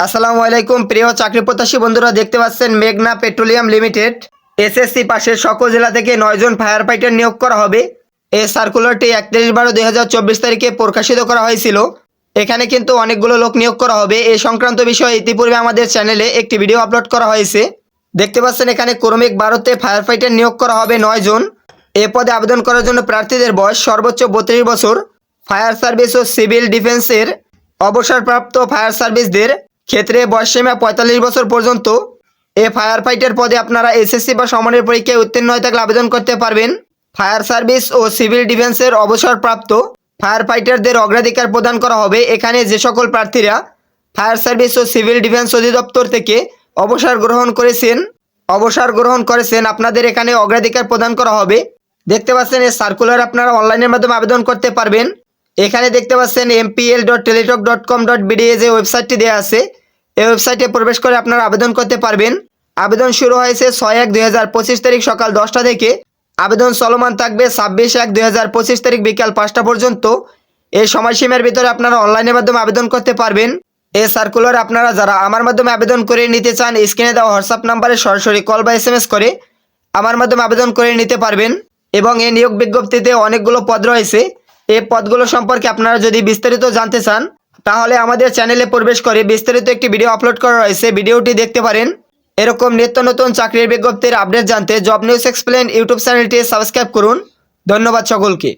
আসসালামু আলাইকুম, প্রিয় চাকরি প্রত্যাশী বন্ধুরা, দেখতে পাচ্ছেন মেঘনা পেট্রোলিয়াম লিমিটেড। এসএসসি পাশের সকল জেলা থেকে নয়জন ফায়ার ফাইটার নিয়োগ করা হবে। এই সার্কুলারটি একত্রিশ বারো দুই তারিখে প্রকাশিত করা হয়েছিল। এখানে কিন্তু অনেকগুলো লোক নিয়োগ করা হবে। এই সংক্রান্ত বিষয়ে ইতিপূর্বে আমাদের চ্যানেলে একটি ভিডিও আপলোড করা হয়েছে। দেখতে পাচ্ছেন এখানে ক্রমিক বারোতে ফায়ার ফাইটার নিয়োগ করা হবে নয় জন। এ পদে আবেদন করার জন্য প্রার্থীদের বয়স সর্বোচ্চ বত্রিশ বছর। ফায়ার সার্ভিস ও সিভিল ডিফেন্সের অবসরপ্রাপ্ত ফায়ার সার্ভিসদের ক্ষেত্রে বয়সসীমা পঁয়তাল্লিশ বছর পর্যন্ত এ ফায়ার ফাইটার পদে আপনারা এসএসসি বা সমানের পরীক্ষায় উত্তীর্ণ হয়ে থাকলে আবেদন করতে পারবেন। ফায়ার সার্ভিস ও সিভিল ডিফেন্সের অবসরপ্রাপ্ত ফায়ার ফাইটারদের অগ্রাধিকার প্রদান করা হবে। এখানে যে সকল প্রার্থীরা ফায়ার সার্ভিস ও সিভিল ডিফেন্স অধিদপ্তর থেকে অবসর গ্রহণ করেছেন, অবসর গ্রহণ করেছেন, আপনাদের এখানে অগ্রাধিকার প্রদান করা হবে। দেখতে পাচ্ছেন, এই সার্কুলার আপনারা অনলাইনের মাধ্যমে আবেদন করতে পারবেন। এখানে দেখতে পাচ্ছেন MPL dot Teletalk dot com dot BD যে ওয়েবসাইটটি দেওয়া আছে, এই ওয়েবসাইটে প্রবেশ করে আপনারা আবেদন করতে পারবেন। আবেদন শুরু হয়েছে ছয় এক দুই তারিখ সকাল দশটা থেকে। আবেদন চলমান থাকবে ছাব্বিশ এক দুই তারিখ বিকাল পাঁচটা পর্যন্ত। এই সময়সীমার ভিতরে আপনারা অনলাইনের মাধ্যমে আবেদন করতে পারবেন। এই সার্কুলার আপনারা যারা আমার মাধ্যমে আবেদন করে নিতে চান স্ক্রিনে দেওয়া হোয়াটসঅ্যাপ নাম্বারে সরাসরি কল বা এস করে আমার মাধ্যমে আবেদন করে নিতে পারবেন। এবং এই নিয়োগ বিজ্ঞপ্তিতে অনেকগুলো পদ রয়েছে। এই পদগুলো সম্পর্কে আপনারা যদি বিস্তারিত জানতে চান, তাহলে আমাদের চ্যানেলে প্রবেশ করে বিস্তারিত একটি ভিডিও আপলোড করা রয়েছে। ভিডিওটি দেখতে পারেন। এরকম নিত্য নতুন চাকরির বিজ্ঞপ্তির আপডেট জানতে জব নিউজ এক্সপ্লেন ইউটিউব চ্যানেলটি সাবস্ক্রাইব করুন। ধন্যবাদ সকলকে।